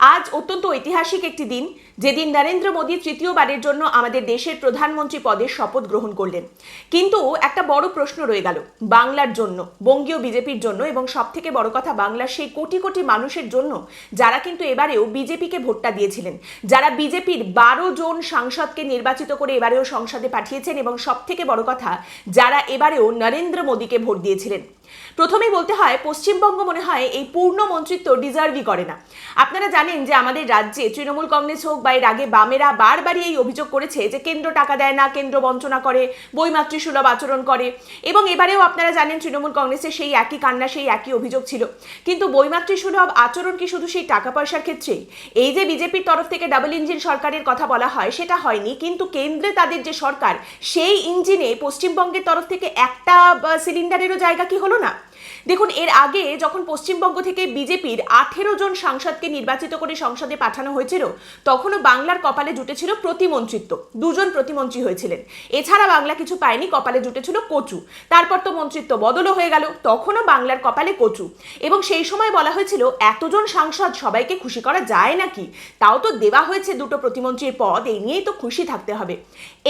আজ অত্যন্ত ঐতিহাসিক একটি দিন, যেদিন নরেন্দ্র মোদী তৃতীয়বারের জন্য আমাদের দেশের প্রধানমন্ত্রী পদের শপথ গ্রহণ করলেন। কিন্তু একটা বড় প্রশ্ন রয়ে গেল, বাংলার জন্য, বঙ্গীয় বিজেপির জন্য এবং সব থেকে বড় কথা বাংলার সেই কোটি কোটি মানুষের জন্য যারা কিন্তু এবারেও বিজেপিকে ভোটটা দিয়েছিলেন। যারা বিজেপির বারো জন সাংসদকে নির্বাচিত করে এবারেও সংসদে পাঠিয়েছেন এবং সব থেকে বড় কথা, যারা এবারেও নরেন্দ্র মোদীকে ভোট দিয়েছিলেন। প্রথমেই বলতে হয়, পশ্চিমবঙ্গ মনে হয় এই পূর্ণ মন্ত্রিত্ব ডিজার্ভই করে না। আপনারা জানেন যে আমাদের রাজ্যে তৃণমূল কংগ্রেস হোক বা এর আগে বামেরা বারবারই এই অভিযোগ করেছে যে কেন্দ্র টাকা দেয় না, কেন্দ্র বঞ্চনা করে বইমাতৃসুলভ আচরণ করে। এবং এবারেও আপনারা জানেন তৃণমূল কংগ্রেসের সেই একই কান্না, সেই একই অভিযোগ ছিল। কিন্তু বইমাতৃসুলভ আচরণ কি শুধু সেই টাকা পয়সার ক্ষেত্রেই? এই যে বিজেপির তরফ থেকে ডাবল ইঞ্জিন সরকারের কথা বলা হয়, সেটা হয়নি। কিন্তু কেন্দ্রে তাদের যে সরকার, সেই ইঞ্জিনে পশ্চিমবঙ্গের তরফ থেকে একটা সিলিন্ডারেরও জায়গা কি হলো না দেখুন, এর আগে যখন পশ্চিমবঙ্গ থেকে বিজেপির আঠেরো জন সাংসদকে নির্বাচিত করে সংসদে পাঠানো হয়েছিল, তখনও বাংলার কপালে জুটেছিল প্রতিমন্ত্রিত্ব। দুজন প্রতিমন্ত্রী হয়েছিলেন। এছাড়া বাংলা কিছু পায়নি, কপালে জুটেছিল কচু। তারপর তো মন্ত্রিত্ব বদলও হয়ে গেল, তখনও বাংলার কপালে কচু। এবং সেই সময় বলা হয়েছিল, এতজন সাংসদ সবাইকে খুশি করা যায় নাকি? তাও তো দেওয়া হয়েছে দুটো প্রতিমন্ত্রীর পদ, এই নিয়েই তো খুশি থাকতে হবে।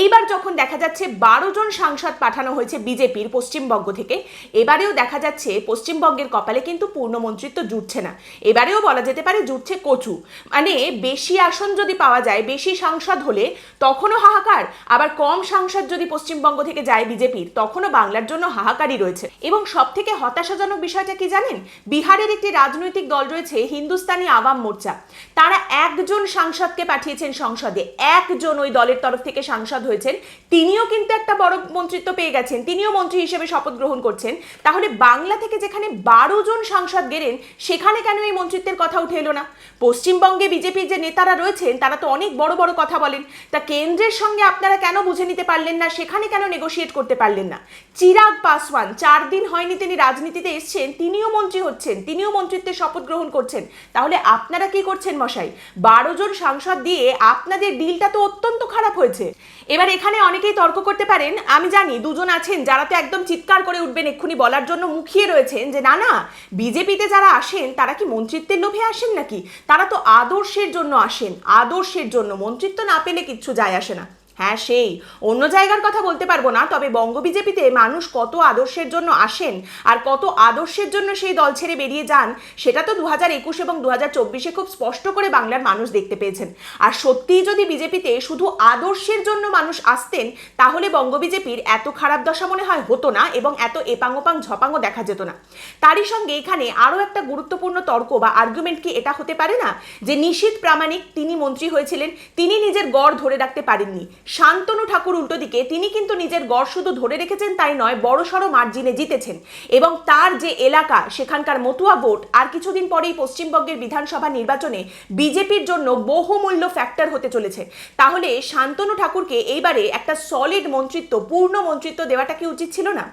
এইবার যখন দেখা যাচ্ছে বারো জন সাংসদ পাঠানো হয়েছে বিজেপির পশ্চিমবঙ্গ থেকে, এবারেও দেখা যাচ্ছে পশ্চিমবঙ্গের কপালে কিন্তু পূর্ণমন্ত্রিত্ব জুটছে না। এবারেও বলা যেতে পারে জুটছে কচু। মানে বেশি আসন যদি পাওয়া যায়, বেশি সাংসদ হলে তখনও হাহাকার। আবার কম সাংসদ যদি পশ্চিমবঙ্গ থেকে যায় বিজেপির, তখনও বাংলার জন্য হাহাকারই রয়েছে। এবং সব থেকে হতাশাজনক বিষয়টা কি জানেন? বিহারের একটি রাজনৈতিক দল রয়েছে হিন্দুস্তানি আওয়াম মোর্চা। তারা একজন সাংসদকে পাঠিয়েছেন সংসদে। একজন ওই দলের তরফ থেকে সাংসদ হয়েছেন। তিনিও কিন্তু একটা বড় মন্ত্রিত্ব পেয়ে গেছেন। তিনিও মন্ত্রী হিসেবে শপথ গ্রহণ করছেন। তাহলে বাংলা থেকে যেখানে বারো জন সাংসদ গেলেন, সেখানে কেন এই মন্ত্রিত্বের কথা উঠে এলো না? পশ্চিমবঙ্গে বিজেপির যে নেতারা রয়েছেন, তারা তো অনেক বড় বড় কথা বলেন। তা কেন্দ্রের সঙ্গে আপনারা কেন বুঝে নিতে পারলেন না? সেখানে কেন নেগোশিয়েট করতে পারলেন না? চিরাগ পাসওয়ান, চার দিন হয়নি তিনি রাজনীতিতে এসছেন, তিনিও মন্ত্রী হচ্ছেন, তিনিও মন্ত্রিত্বের শপথ গ্রহণ করছেন। তাহলে আপনারা কি করছেন মশাই? বারো জন সাংসদ দিয়ে আপনাদের ডিলটা তো অত্যন্ত খারাপ হয়েছে। এবার এখানে অনেকেই তর্ক করতে পারেন, আমি জানি দুজন আছেন, যারা তো একদম চিৎকার করে উঠবেন এক্ষুনি বলার জন্য মুখিয়ে রয়েছেন যে, না না, বিজেপিতে যারা আসেন, তারা কি মন্ত্রিত্বের লোভে আসেন নাকি? তারা তো আদর্শের জন্য আসেন। আদর্শের জন্য মন্ত্রিত্ব না পেলে কিচ্ছু যায় আসে না। হ্যাঁ সেই। অন্য জায়গার কথা বলতে পারব না, তবে বঙ্গ বিজেপিতে মানুষ কত আদর্শের জন্য আসেন আর কত আদর্শের জন্য সেই দল ছেড়ে বেরিয়ে যান, সেটা তো দু হাজার একুশ এবং দু হাজার চব্বিশে খুব স্পষ্ট করে বাংলার মানুষ দেখতে পেয়েছেন। আর সত্যিই যদি বিজেপিতে শুধু আদর্শের জন্য মানুষ আসতেন, তাহলে বঙ্গ বিজেপির এত খারাপ দশা মনে হয় হতো না এবং এত এপাং ওপাং ঝপাঙও দেখা যেত না। তারই সঙ্গে এখানে আরও একটা গুরুত্বপূর্ণ তর্ক বা আর্গুমেন্ট কি এটা হতে পারে না? যে নিশীত প্রামাণিক তিনি মন্ত্রী হয়েছিলেন, তিনি নিজের গড় ধরে রাখতে পারেননি। শান্তনু ঠাকুর উল্টো দিকে, তিনি কিন্তু নিজের গড় শুধু ধরে রেখেছেন তাই নয়, বড়সড় মার্জিনে জিতেছেন। এবং তার যে এলাকা, সেখানকার মতুয়া ভোট, আর কিছুদিন পরেই পশ্চিমবঙ্গের বিধানসভা নির্বাচনে বিজেপির জন্য বহুমূল্য ফ্যাক্টর হতে চলেছে। তাহলে শান্তনু ঠাকুরকে এইবারে একটা সলিড মন্ত্রিত্ব, পূর্ণ মন্ত্রিত্ব দেওয়াটা কি উচিত ছিল না?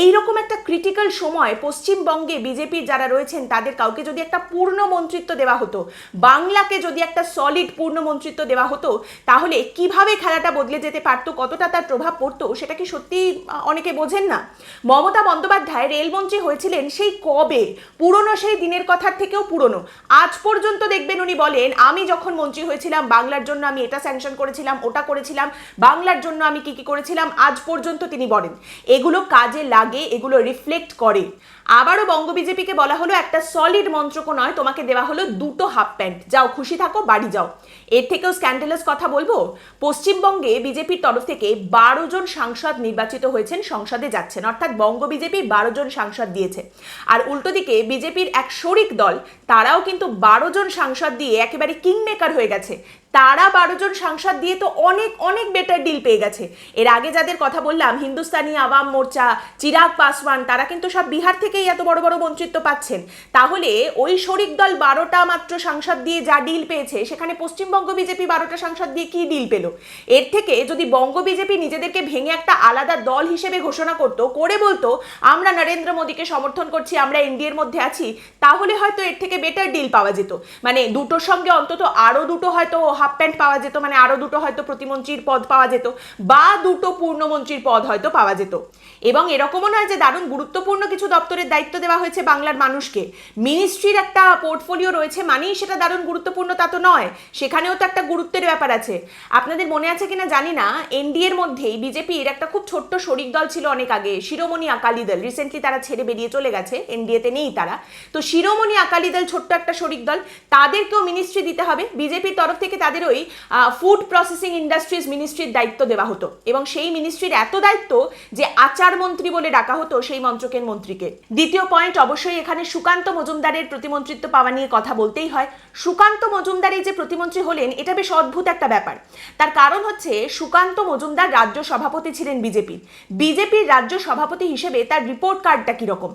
এই রকম একটা ক্রিটিক্যাল সময় পশ্চিমবঙ্গে বিজেপির যারা রয়েছেন, তাদের কাউকে যদি একটা পূর্ণ মন্ত্রিত্ব দেওয়া হতো, বাংলাকে যদি একটা সলিড পূর্ণ মন্ত্রিত্ব দেওয়া হতো, তাহলে কীভাবে খেলাটা বদলে যেতে পারতো, কতটা তার প্রভাব পড়তো, সেটা কি সত্যি অনেকে বোঝেন না। মমতা বন্দ্যোপাধ্যায় রেলমন্ত্রী হয়েছিলেন সেই কবে? পুরনো সেই দিনের কথার থেকেও পুরনো। আজ পর্যন্ত দেখবেন উনি বলেন, আমি যখন মন্ত্রী হয়েছিলাম, বাংলার জন্য আমি এটা স্যাংশন করেছিলাম, ওটা করেছিলাম, বাংলার জন্য আমি কি কি করেছিলাম, আজ পর্যন্ত তিনি বলেন। এগুলো কাজে লাগে, এগুলো রিফ্লেক্ট করে। আবারও বঙ্গ বিজেপিকে বলা হলো একটা সলিড মন্ত্রক নয়, তোমাকে দেওয়া হলো দুটো হাফ প্যান্ট যাও, খুশি থাকো, বাড়ি যাও। এর থেকেও স্ক্যান্ডালাস কথা বলব, পশ্চিমবঙ্গে বিজেপির তরফ থেকে বারো জন সাংসদ নির্বাচিত হয়েছেন, সংসদে যাচ্ছেন। অর্থাৎ বঙ্গ বিজেপি বারো জন সাংসদ দিয়েছে। আর উল্টো দিকে বিজেপির এক শরিক দল, তারাও কিন্তু বারো জন সাংসদ দিয়ে একেবারে কিংমেকার হয়ে গেছে। তারা বারো জন সাংসদ দিয়ে তো অনেক অনেক বেটার ডিল পেয়ে গেছে। এর আগে যাদের কথা বললাম, হিন্দুস্তানি আওয়াম মোর্চা, চিরাগ পাসওয়ান, তারা কিন্তু সব বিহার থেকেই এত বড় বড় মন্ত্রিত্ব পাচ্ছেন। তাহলে ওই শরিক দল বারোটা মাত্র সাংসদ দিয়ে যা ডিল পেয়েছে, সেখানে পশ্চিমবঙ্গ বিজেপি বারোটা সাংসদ দিয়ে কি ডিল পেল? এর থেকে যদি বঙ্গ বিজেপি নিজেদেরকে ভেঙে একটা আলাদা দল হিসেবে ঘোষণা করতো, করে বলতো, আমরা নরেন্দ্র মোদীকে সমর্থন করছি, আমরা এনডিএর মধ্যে আছি, তাহলে হয়তো এর থেকে বেটার ডিল পাওয়া যেত। মানে দুটোর সঙ্গে অন্তত আরও দুটো হয়তো হাফ প্যান্ট পাওয়া যেত মানে আরও দুটো হয়তো প্রতিমন্ত্রীর পদ পাওয়া যেত, বা দুটো পূর্ণমন্ত্রীর পদ হয়তো পাওয়া যেত। এবং এরকমও নয় যে, দারুণ গুরুত্বপূর্ণ কিছু দপ্তরের দায়িত্ব দেওয়া হয়েছে বাংলার মানুষকে। মিনিস্ট্রির একটা পোর্টফোলিও রয়েছে, মানেই সেটা দারুণ গুরুত্বপূর্ণ তা তো নয়, সেখানেও তো একটা গুরুত্বের ব্যাপার আছে। আপনাদের মনে আছে কিনা জানি না, এনডিএর মধ্যেই বিজেপির একটা খুব ছোট্ট শরিক দল ছিল অনেক আগে, শিরোমণি আকালি দল। রিসেন্টলি তারা ছেড়ে বেরিয়ে চলে গেছে এনডিএতে নেই তারা। তো শিরোমণি আকালি দল ছোট্ট একটা শরিক দল, তাদেরকেও মিনিস্ট্রি দিতে হবে। বিজেপির তরফ থেকে তাদের ওই ফুড প্রসেসিং ইন্ডাস্ট্রিজ মিনিস্ট্রির দায়িত্ব দেওয়া হতো। এবং সেই মিনিস্ট্রির এত দায়িত্ব যে আচার মন্ত্রী বলে ডাকা হতো সেই মন্ত্রকের মন্ত্রীকে। দ্বিতীয় পয়েন্ট অবশ্যই এখানে সুকান্ত মজুমদারের প্রতিমন্ত্রিত্ব পাওয়া নিয়ে কথা বলতেই হয়। সুকান্ত মজুমদার এই যে প্রতিমন্ত্রী হলেন, এটা বেশ অদ্ভুত একটা ব্যাপার। তার কারণ হচ্ছে সুকান্ত মজুমদার রাজ্য সভাপতি ছিলেন বিজেপির বিজেপির রাজ্য সভাপতি হিসেবে তার রিপোর্ট কার্ডটা কীরকম?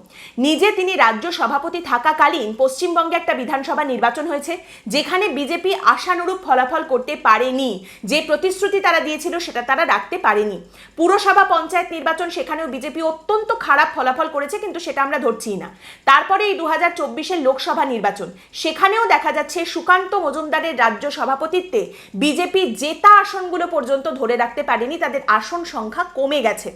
নিজে তিনি রাজ্য সভাপতি থাকাকালীন পশ্চিমবঙ্গে একটা বিধানসভা নির্বাচন হয়েছে, যেখানে বিজেপি আশানুরূপ ফলাফল করতে পারেনি। যে প্রতিশ্রুতি তারা দিয়েছিল সেটা তারা রাখতে পারেনি। পুরসভা পঞ্চায়েত নির্বাচন সেখানেও বিজেপি অত্যন্ত খারাপ ফলাফল করেছে, কিন্তু সেটা আমরা ধরছি না। তারপরে এই দু হাজার লোকসভা নির্বাচন, সেখানেও দেখা যাচ্ছে সুকান্ত মজুমদারের রাজ্য সভাপতিত্বে বিজেপি জেতা আসনগুলো পর্যন্ত ধরে রাখতে পারেনি, তাদের আসন সংখ্যা কমে গেছে।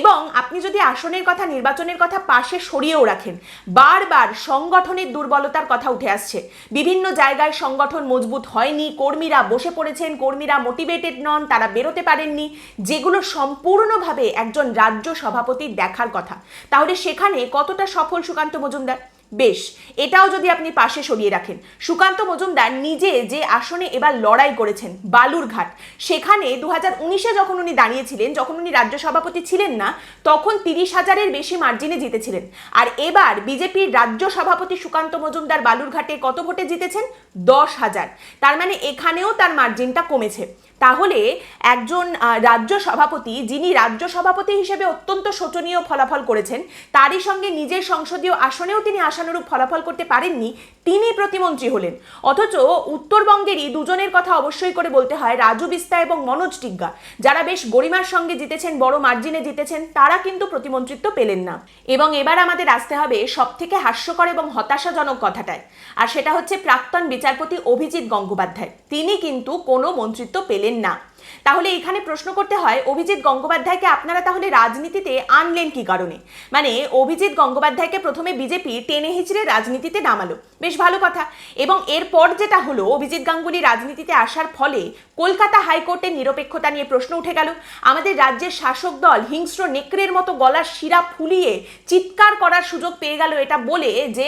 এবং আপনি যদি আসনের কথা, নির্বাচনের কথা পাশে সরিয়েও রাখেন, বারবার সংগঠনের দুর্বলতার কথা উঠে আসছে। বিভিন্ন জায়গায় সংগঠন মজবুত হয়নি কর্মীরা বসে পড়েছেন, কর্মীরা মোটিভেটেড নন, তারা বেরোতে পারেননি, যেগুলো সম্পূর্ণভাবে একজন রাজ্য সভাপতি দেখার কথা। তাহলে সেখানে কতটা সফল সুকান্ত মজুমদার? বেশ, এটাও যদি আপনি পাশে সরিয়ে রাখেন। সুকান্ত মজুমদার নিজে যে আসনে এবার লড়াই করেছেন, বালুরঘাট। সেখানে দু হাজার উনিশে যখন উনি দাঁড়িয়েছিলেন, যখন উনি রাজ্য সভাপতি ছিলেন না, তখন তিরিশ হাজারের বেশি মার্জিনে জিতেছিলেন। আর এবার বিজেপির রাজ্য সভাপতি সুকান্ত মজুমদার বালুরঘাটে কত ভোটে জিতেছেন? দশ হাজার। তার মানে এখানেও তার মার্জিনটা কমেছে। তাহলে একজন রাজ্য সভাপতি, যিনি রাজ্য সভাপতি হিসেবে অত্যন্ত শোচনীয় ফলাফল করেছেন, তারই সঙ্গে নিজের সংসদীয় আসনেও তিনি আশানুরূপ ফলাফল করতে পারেননি, তিনি প্রতিমন্ত্রী হলেন। অথচ উত্তরবঙ্গেরই দুজনের কথা অবশ্যই করে বলতে হয় রাজু বিস্তা এবং মনোজ টিগ্গা। যারা বেশ গরিমার সঙ্গে জিতেছেন, বড় মার্জিনে জিতেছেন, তারা কিন্তু প্রতিমন্ত্রিত্ব পেলেন না। এবং এবার আমাদের আসতে হবে সব থেকে হাস্যকর এবং হতাশাজনক কথাটায়। আর সেটা হচ্ছে প্রাক্তন বিচারপতি অভিজিৎ গঙ্গোপাধ্যায়। তিনি কিন্তু কোনো মন্ত্রিত্ব পেলেন না তাহলে এখানে প্রশ্ন করতে হয়, অভিজিৎ গঙ্গোপাধ্যায়কে আপনারা তাহলে রাজনীতিতে আনলেন কি কারণে? মানে অভিজিৎ গঙ্গোপাধ্যায়কে প্রথমে বিজেপি টেনে হিচড়ে রাজনীতিতে নামালো। বেশ ভালো কথা। এবং এরপর যেটা হলো, অভিজিৎ গাঙ্গুলি রাজনীতিতে আসার ফলে কলকাতা হাইকোর্টের নিরপেক্ষতা নিয়ে প্রশ্ন উঠে গেল। আমাদের রাজ্যের শাসক দল হিংস্র নেকড়ের মতো গলার শিরা ফুলিয়ে চিৎকার করার সুযোগ পেয়ে গেল এটা বলে যে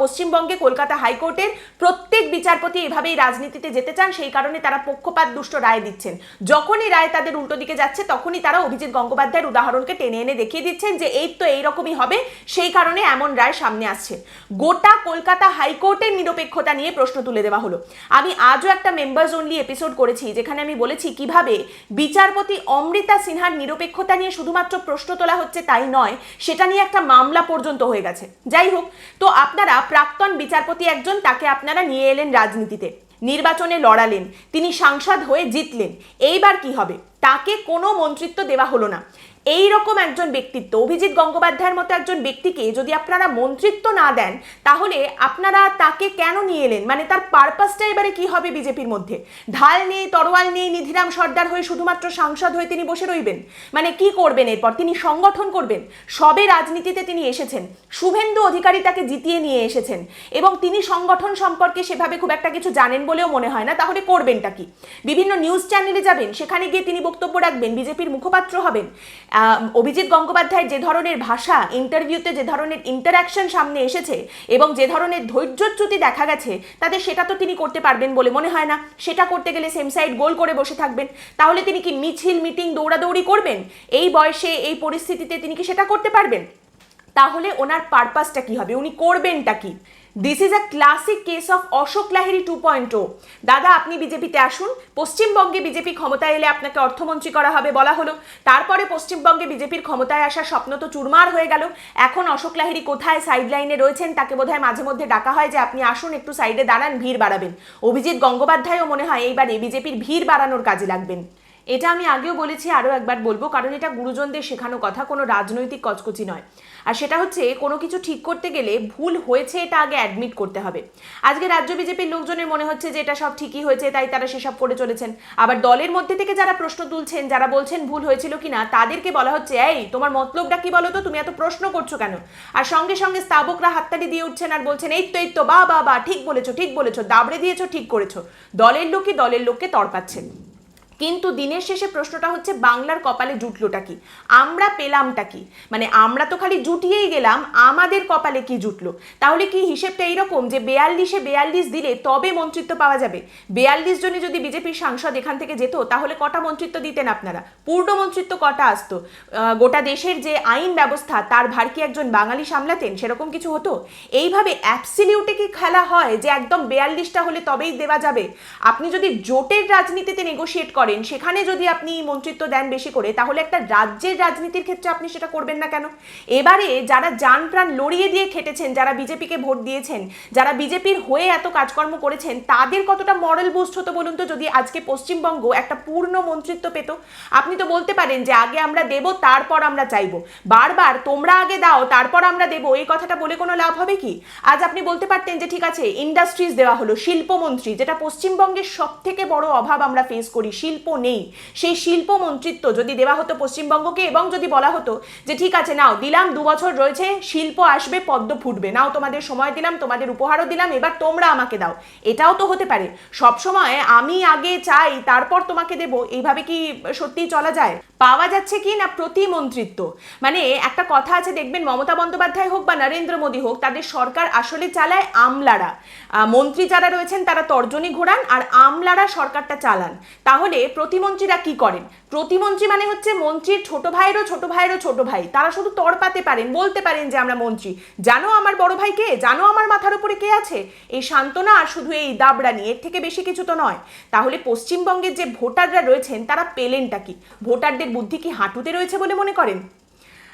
পশ্চিমবঙ্গে কলকাতা হাইকোর্টের প্রত্যেক বিচারপতি এভাবেই রাজনীতিতে যেতে চান, সেই কারণে তারা পক্ষপাত দুষ্ট রায় দিচ্ছেন। যখনই রায় তাদের উল্টো দিকে যাচ্ছে, তখনই তারা অভিজিৎ গঙ্গোপাধ্যায়ের উদাহরণকে টেনে এনে দেখিয়ে দিচ্ছেন যে এই তো এইরকমই হবে, সেই কারণে এমন রায় সামনে আসছে। গোটা কলকাতা হাইকোর্টের নিরপেক্ষতা নিয়ে প্রশ্ন তুলে দেওয়া হলো। আমি আজও একটা মেম্বার্স অনলি এপিসোড করেছি, যেখানে আমি বলেছি কীভাবে বিচারপতি অমৃতা সিনহার নিরপেক্ষতা নিয়ে শুধুমাত্র প্রশ্ন তোলা হচ্ছে তাই নয়, সেটা নিয়ে একটা মামলা পর্যন্ত হয়ে গেছে। যাই হোক, তো আপনারা প্রাক্তন বিচারপতি একজন, তাকে আপনারা নিয়ে এলেন রাজনীতিতে। নির্বাচনে লড়ালেন। তিনি সাংসদ হয়ে জিতলেন। এইবার কি হবে? তাকে কোনো মন্ত্রিত্ব দেওয়া হলো না। এই রকম একজন ব্যক্তিত্ব, অভিজিৎ গঙ্গোপাধ্যায়ের মতো একজন ব্যক্তিকে যদি আপনারা মন্ত্রিত্ব না দেন, তাহলে আপনারা তাকে কেন নিয়ে এলেন? মানে তার পারপাসটা এবারে কি হবে বিজেপির মধ্যে? ঢাল নেই, তরোয়াল নেই, নিধিরাম সর্দার হয়ে শুধুমাত্র সাংসদ হয়ে তিনি বসে রইবেন? মানে কি করবেন এরপর? তিনি সংগঠন করবেন? সবে রাজনীতিতে তিনি এসেছেন। শুভেন্দু অধিকারী তাকে জিতিয়ে নিয়ে এসেছেন। এবং তিনি সংগঠন সম্পর্কে সেভাবে খুব একটা কিছু জানেন বলেও মনে হয় না। তাহলে করবেনটা কি? বিভিন্ন নিউজ চ্যানেলে যাবেন, সেখানে গিয়ে তিনি বক্তব্য রাখবেন, বিজেপির মুখপাত্র হবেন। অভিজিৎ গঙ্গোপাধ্যায় যে ধরনের ভাষা ইন্টারভিউতে যে ধরনের ইন্টারাকশন সামনে এসেছে এবং যে ধরনের ধৈর্যচ্যুতি দেখা গেছে, তাতে সেটা তো তিনি করতে পারবেন বলে মনে হয় না। সেটা করতে গেলে সেম সাইড গোল করে বসে থাকবেন। তাহলে তিনি কি মিছিল মিটিং দৌড়াদৌড়ি করবেন? এই বয়সে, এই পরিস্থিতিতে তিনি কি সেটা করতে পারবেন? তাহলে ওনার পারপাসটা কি হবে? উনি করবেনটা কি? This is a classic case of Ashok Lahiri two point দাদা, আপনি বিজেপিতে আসুন। পশ্চিমবঙ্গে বিজেপি ক্ষমতায় এলে আপনাকে অর্থমন্ত্রী করা হবে বলা হলো। তারপরে পশ্চিমবঙ্গে বিজেপির ক্ষমতায় আসার স্বপ্ন তো চুরমার হয়ে গেল। এখন অশোক লাহিরি কোথায় সাইড লাইনে রয়েছেন তাকে বোধহয় মাঝে মধ্যে ডাকা হয় যে আপনি আসুন, একটু সাইডে দাঁড়ান, ভিড় বাড়াবেন। অভিজিৎ গঙ্গোপাধ্যায়ও মনে হয় এইবারে বিজেপির ভিড় বাড়ানোর কাজে লাগবেন। এটা আমি আগেও বলেছি, আরও একবার বলব, কারণ এটা গুরুজনদের শেখানো কথা, কোনো রাজনৈতিক কচকচি নয়। আর সেটা হচ্ছে, কোনো কিছু ঠিক করতে গেলে ভুল হয়েছে এটা আগে অ্যাডমিট করতে হবে। আজকে রাজ্য বিজেপির লোকজনের মনে হচ্ছে যে এটা সব ঠিকই হয়েছে, তাই তারা সেসব করে চলেছেন। আবার দলের মধ্যে থেকে যারা প্রশ্ন তুলছেন, যারা বলছেন ভুল হয়েছিল কিনা, তাদেরকে বলা হচ্ছে, এই, তোমার মতলবটা কি বলো তো? তুমি এত প্রশ্ন করছ কেন? আর সঙ্গে সঙ্গে স্থাবকরা হাততালি দিয়ে উঠছেন আর বলছেন, এই তো এই তো, বা বা বা, ঠিক বলেছ ঠিক বলেছ, দাবড়ে দিয়েছ, ঠিক করেছ। দলের লোকই দলের লোককে তড়পাচ্ছেন। কিন্তু দিনের শেষে প্রশ্নটা হচ্ছে, বাংলার কপালে জুটলোটা কি? আমরা পেলামটা কি? মানে আমরা তো খালি জুটিয়েই গেলাম, আমাদের কপালে কি জুটলো? তাহলে কি হিসেবটা এইরকম যে বেয়াল্লিশে বেয়াল্লিশ দিলে তবে মন্ত্রিত্ব পাওয়া যাবে? বেয়াল্লিশ জনে যদি বিজেপির সাংসদ এখান থেকে যেত, তাহলে কটা মন্ত্রিত্ব দিতেন আপনারা? পূর্ণ মন্ত্রিত্ব কটা আসতো? গোটা দেশের যে আইন ব্যবস্থা, তার ভার কি একজন বাঙালি সামলাতেন? সেরকম কিছু হতো? এইভাবে অ্যাবসিলিউটে কি খেলা হয় যে একদম বেয়াল্লিশটা হলে তবেই দেওয়া যাবে? আপনি যদি জোটের রাজনীতিতে নেগোশিয়েট করেন সেখানে যদি আপনি মন্ত্রিত্ব দেন বেশি করে, তাহলে একটা রাজ্যের রাজনীতির ক্ষেত্রে আপনি সেটা করবেন না কেন? এবারে যারা যান প্রাণ লড়িয়ে দিয়ে খেটেছেন, যারা বিজেপিকে ভোট দিয়েছেন, যারা বিজেপির হয়ে এত কাজকর্ম করেছেন, তাদের কতটা মরাল বুস্ট হতো বলুন তো? যদি আজকে পশ্চিমবঙ্গ একটা পূর্ণ মন্ত্রিত্ব পেত? আপনি তো বলতে পারেন যে আগে আমরা দেব, তারপর আমরা চাইব। বারবার তোমরা আগে দাও, তারপর আমরা দেবো, এই কথাটা বলে কোনো লাভ হবে কি? আজ আপনি বলতে পারতেন যে ঠিক আছে ইন্ডাস্ট্রিজ দেওয়া হলো, শিল্পমন্ত্রী, যেটা পশ্চিমবঙ্গের সব থেকে বড় অভাব আমরা ফেস করি শিল্প নেই। সেই শিল্প মন্ত্রিত্ব যদি দেওয়া হতো পশ্চিমবঙ্গকে এবং যদি বলা হতো যে, ঠিক আছে, নাও, দিলাম, দু বছর রয়েছে, শিল্প আসবে, পদ্ম ফুটবে। নাও, তোমাদের সময় দিলাম, তোমাদের উপহারও দিলাম, এবার তোমরা আমাকে দাও। এটাও তো হতে পারে। সবসময় আমি আগে চাই, তারপর তোমাকে দেব। এইভাবে কি সত্যিই চলা যায়? পাওয়া যাচ্ছে কি না প্রতিমন্ত্রিত্ব মানে একটা কথা আছে, দেখবেন, মমতা বন্দ্যোপাধ্যায় হোক বা নরেন্দ্র মোদী হোক, তাদের সরকার আসলে চালায় আমলারা। মন্ত্রী যারা রয়েছেন, তারা তর্জনী ঘোরান, আর আমলারা সরকারটা চালান। তাহলে প্রতিমন্ত্রীরা কি করেন? প্রতিমন্ত্রী মানে হচ্ছে মন্ত্রীর ছোট ভাইয়েরও ছোট ভাইয়েরও ছোট ভাই। তারা শুধু তড়পাতে পারেন, বলতে পারেন যে আমরা মন্ত্রী। জানো আমার বড় ভাই কে? জানো আমার মাথার উপরে কে আছে? এই সান্ত্বনা আর শুধু এই দাবড়ানি, এর থেকে বেশি কিছু তো নয়। তাহলে পশ্চিমবঙ্গের যে ভোটাররা রয়েছেন, তারা পেলেনটা কি? ভোটারদের বুদ্ধি কি হাঁটুতে রয়েছে বলে মনে করেন?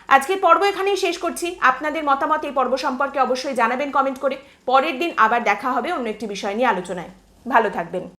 আজকের পর্ব এখানেই শেষ করছি। আপনাদের মতামত এই পর্ব সম্পর্কে অবশ্যই জানাবেন কমেন্ট করে। পরের দিন আবার দেখা হবে অন্য একটি বিষয় নিয়ে আলোচনায়। ভালো থাকবেন।